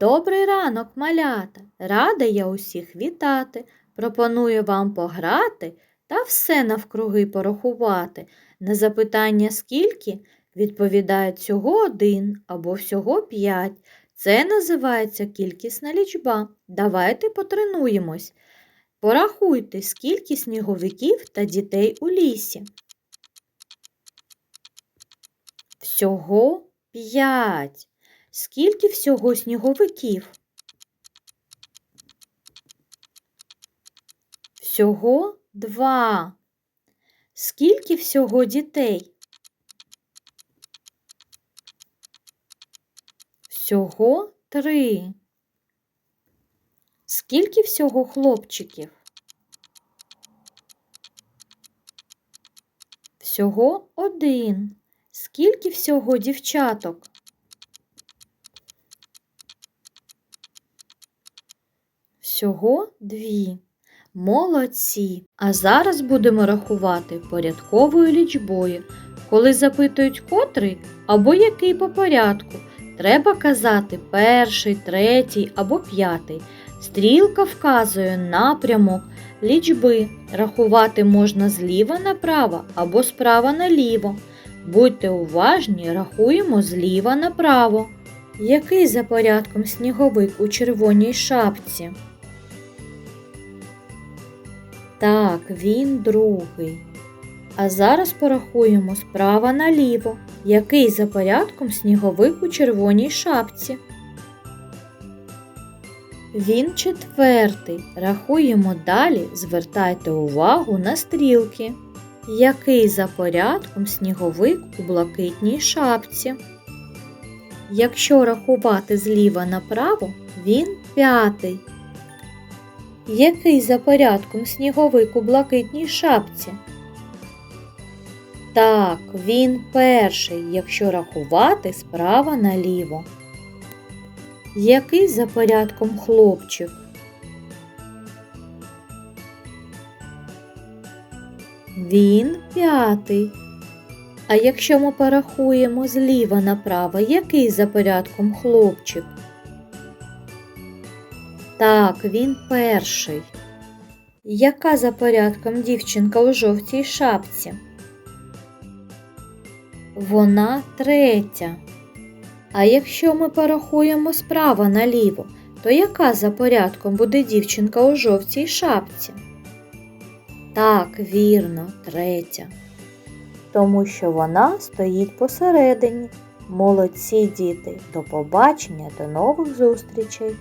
Добрий ранок, малята! Рада я усіх вітати. Пропоную вам пограти та все навкруги порахувати. На запитання скільки відповідають всього один або всього п'ять. Це називається кількісна лічба. Давайте потренуємось. Порахуйте, скільки сніговиків та дітей у лісі. Всього п'ять. Скільки всього сніговиків? Всього два. Скільки всього дітей? Всього три. Скільки всього хлопчиків? Всього один. Скільки всього дівчаток? Всього дві. Молодці. А зараз будемо рахувати порядковою лічбою. Коли запитують котрий або який по порядку, треба казати перший, третій або п'ятий. Стрілка вказує напрямок лічби. Рахувати можна зліва направо або справа наліво. Будьте уважні, рахуємо зліва направо. Який за порядком сніговик у червоній шапці? Так, він другий. А зараз порахуємо справа наліво, який за порядком сніговик у червоній шапці. Він четвертий. Рахуємо далі, звертайте увагу на стрілки. Який за порядком сніговик у блакитній шапці. Якщо рахувати зліва направо, він п'ятий. Який за порядком сніговик у блакитній шапці? Так, він перший, якщо рахувати справа наліво. Який за порядком хлопчик? Він п'ятий. А якщо ми порахуємо зліва направо, який за порядком хлопчик? Так, він перший. Яка за порядком дівчинка у жовтій шапці? Вона третя. А якщо ми порахуємо справа наліво, то яка за порядком буде дівчинка у жовтій шапці? Так, вірно, третя. Тому що вона стоїть посередині. Молодці діти. До побачення, до нових зустрічей!